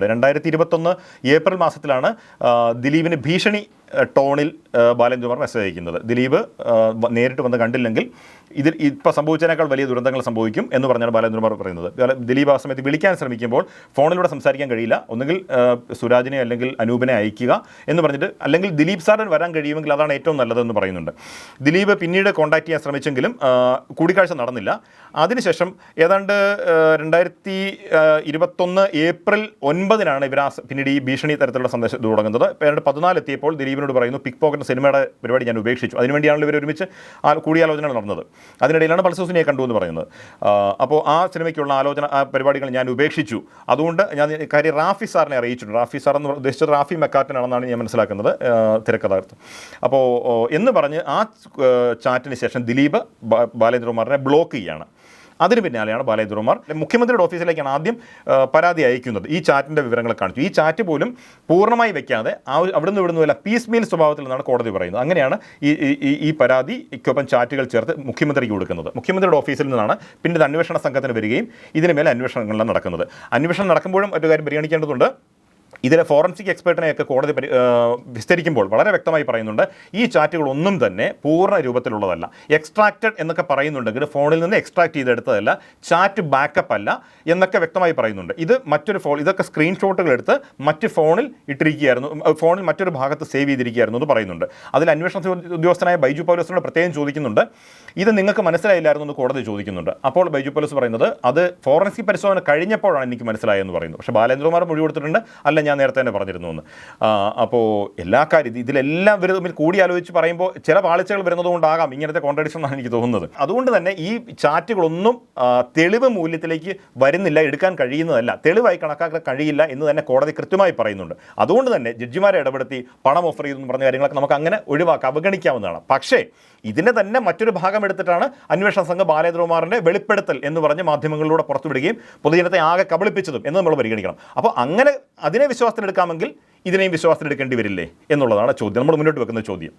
പറയുന്നുണ്ട് രണ്ടായിരത്തി ഇരുപത്തൊന്ന് ഏപ്രിൽ മാസത്തിലാണ് ദിലീപിന് ഭീഷണി ടോണിൽ ബാലൻ ജുമാർ മെസ്സേജ് അയക്കുന്നത്. ദിലീപ് നേരിട്ട് വന്ന് കണ്ടില്ലെങ്കിൽ ഇതിൽ ഇപ്പോൾ സംഭവിച്ചതിനേക്കാൾ വലിയ ദുരന്തങ്ങൾ സംഭവിക്കും എന്ന് പറഞ്ഞാണ് ബാലേന്ദ്രകുമാർ പറയുന്നത്. ദിലീപ് ആ സമയത്ത് വിളിക്കാൻ ശ്രമിക്കുമ്പോൾ ഫോണിലൂടെ സംസാരിക്കാൻ കഴിയില്ല. ഒന്നുകിൽ സുരാജിനെ അല്ലെങ്കിൽ അനൂപിനെ അയക്കുക എന്ന് പറഞ്ഞിട്ട് അല്ലെങ്കിൽ ദിലീപ് സാറിന് വരാൻ കഴിയുമെങ്കിൽ അതാണ് ഏറ്റവും നല്ലതെന്ന് പറയുന്നുണ്ട്. ദിലീപ് പിന്നീട് കോൺടാക്ട് ചെയ്യാൻ ശ്രമിച്ചെങ്കിലും കൂടിക്കാഴ്ച നടന്നില്ല. അതിനുശേഷം ഏതാണ്ട് രണ്ടായിരത്തി ഇരുപത്തൊന്ന് ഏപ്രിൽ ഒൻപതിനാണ് ഇവർ പിന്നീട് ഈ ഭീഷണി തരത്തിലുള്ള സന്ദേശം തുടങ്ങുന്നത്. ഏതാണ്ട് പതിനാല് എത്തിയപ്പോൾ ദിലീപിനോട് പറയുന്നു പിക് പോക്കറ്റ് സിനിമയുടെ പരിപാടി ഞാൻ ഉപേക്ഷിച്ചു. അതിനുവേണ്ടിയാണല്ലോ ഇവർ ഒരുമിച്ച് കൂടിയാലോചന നടന്നത്. അതിനിടയിലാണ് പൾസോസിനെ കണ്ടു എന്ന് പറയുന്നത്. അപ്പോൾ ആ സിനിമയ്ക്കുള്ള ആലോചന ആ പരിപാടികൾ ഞാൻ ഉപേക്ഷിച്ചു. അതുകൊണ്ട് ഞാൻ കാര്യം റാഫി സാറിനെ അറിയിച്ചിട്ടുണ്ട്. റാഫി സാർ എന്ന് ഉദ്ദേശിച്ചത് റാഫി മെക്കാറ്റനാണെന്നാണ് ഞാൻ മനസ്സിലാക്കുന്നത് തിരക്കഥാർത്ഥം അപ്പോൾ എന്ന് പറഞ്ഞ് ആ ചാറ്റിന് ശേഷം ദിലീപ് ബാലേന്ദ്രകുമാറിനെ ബ്ലോക്ക് ചെയ്യാണ്. അതിന് പിന്നാലെയാണ് ബാലേന്ദ്രകുമാർ മുഖ്യമന്ത്രിയുടെ ഓഫീസിലേക്കാണ് ആദ്യം പരാതി അയക്കുന്നത്. ഈ ചാറ്റിന്റെ വിവരങ്ങൾ കാണിച്ചു. ഈ ചാറ്റ് പോലും പൂർണമായി വെക്കാതെ ആ അവിടുന്ന് ഇവിടുന്ന് വല്ല പീസ് മീൽ സ്വഭാവത്തിൽ നിന്നാണ് കോടതി പറയുന്നത്. അങ്ങനെയാണ് ഈ ഈ- പരാതിക്കൊപ്പം ചാറ്റുകൾ ചേർത്ത് മുഖ്യമന്ത്രിക്ക് കൊടുക്കുന്നത്. മുഖ്യമന്ത്രിയുടെ ഓഫീസിൽ നിന്നാണ് പിന്നീട് അന്വേഷണ സംഘത്തിന് വരികയും ഇതിന് മേലെ അന്വേഷണങ്ങളെല്ലാം നടക്കുന്നത്. അന്വേഷണം നടക്കുമ്പോഴും ഒരു കാര്യം പരിഗണിക്കേണ്ടതുണ്ട്. ഇതിലെ ഫോറൻസിക് എക്സ്പേർട്ടിനെയൊക്കെ കോടതി വിസ്തരിക്കുമ്പോൾ വളരെ വ്യക്തമായി പറയുന്നുണ്ട് ഈ ചാറ്റുകളൊന്നും തന്നെ പൂർണ രൂപത്തിലുള്ളതല്ല. എക്സ്ട്രാക്റ്റഡ് എന്നൊക്കെ പറയുന്നുണ്ടെങ്കിൽ ഫോണിൽ നിന്ന് എക്സ്ട്രാക്ട് ചെയ്തെടുത്തതല്ല ചാറ്റ് ബാക്കപ്പ് അല്ല എന്നൊക്കെ വ്യക്തമായി പറയുന്നുണ്ട്. ഇത് മറ്റൊരു ഫോൺ ഇതൊക്കെ സ്ക്രീൻഷോട്ടുകൾ എടുത്ത് മറ്റ് ഫോണിൽ ഇട്ടിരിക്കുകയായിരുന്നു ഫോണിൽ മറ്റൊരു ഭാഗത്ത് സേവ് ചെയ്തിരിക്കുകയായിരുന്നു എന്ന് പറയുന്നുണ്ട്. അതിൽ അന്വേഷണ ഉദ്യോഗസ്ഥനായ ബൈജു പൗലോസിനോട് പ്രത്യേകം ചോദിക്കുന്നുണ്ട്. ഇത് നിങ്ങൾക്ക് മനസ്സിലായില്ലായിരുന്നു എന്ന് കോടതി ചോദിക്കുന്നുണ്ട്. അപ്പോൾ ബൈജു പൗലോസ് പറയുന്നത് അത് ഫോറൻസിക് പരിശോധന കഴിഞ്ഞപ്പോഴാണ് എനിക്ക് മനസ്സിലായെന്ന് പറയുന്നു. പക്ഷേ ബാലേന്ദ്രകുമാർ മൊഴി കൊടുത്തിട്ടുണ്ട്. അല്ല ഞാൻ നേരത്തെ തന്നെ പറഞ്ഞിരുന്നു എന്ന് അപ്പോൾ എല്ലാ കാര്യം ഇതിലെല്ലാം ഇവർ തമ്മിൽ കൂടിയാലോചിച്ച് പറയുമ്പോൾ ചില പാളിച്ചകൾ വരുന്നതുകൊണ്ടാകാം ഇങ്ങനത്തെ കോൺട്രഡിക്ഷൻ എന്നാണ് എനിക്ക് തോന്നുന്നത്. അതുകൊണ്ട് തന്നെ ഈ ചാറ്റുകളൊന്നും തെളിവ് മൂല്യത്തിലേക്ക് വരുന്നില്ല എടുക്കാൻ കഴിയുന്നതല്ല. തെളിവായി കണക്കാക്കാൻ കഴിയില്ല എന്ന് തന്നെ കോടതി കൃത്യമായി പറയുന്നുണ്ട്. അതുകൊണ്ട് തന്നെ ജഡ്ജിമാരെ ഇടപെടുത്തി പണം ഓഫർ ചെയ്തു എന്ന് പറഞ്ഞ കാര്യങ്ങളൊക്കെ നമുക്ക് അങ്ങനെ ഒഴിവാക്കാം അവഗണിക്കാവുന്നതാണ്. പക്ഷേ ഇതിനെ തന്നെ മറ്റൊരു ഭാഗം എടുത്തിട്ടാണ് അന്വേഷണ സംഘം ബാലേന്ദ്രകുമാറിന്റെ വെളിപ്പെടുത്തൽ എന്ന് പറഞ്ഞ് മാധ്യമങ്ങളിലൂടെ പുറത്തുവിടുകയും പൊതുജനത്തെ ആകെ കബളിപ്പിച്ചതും എന്ന് നമ്മൾ പരിഗണിക്കണം. അപ്പോൾ അങ്ങനെ അതിനെ വിശ്വാസത്തിലെടുക്കാമെങ്കിൽ ഇതിനെയും വിശ്വാസത്തിനെടുക്കേണ്ടി വരില്ലേ എന്നുള്ളതാണ് ചോദ്യം. നമ്മൾ മുന്നോട്ട് വെക്കുന്ന ചോദ്യം.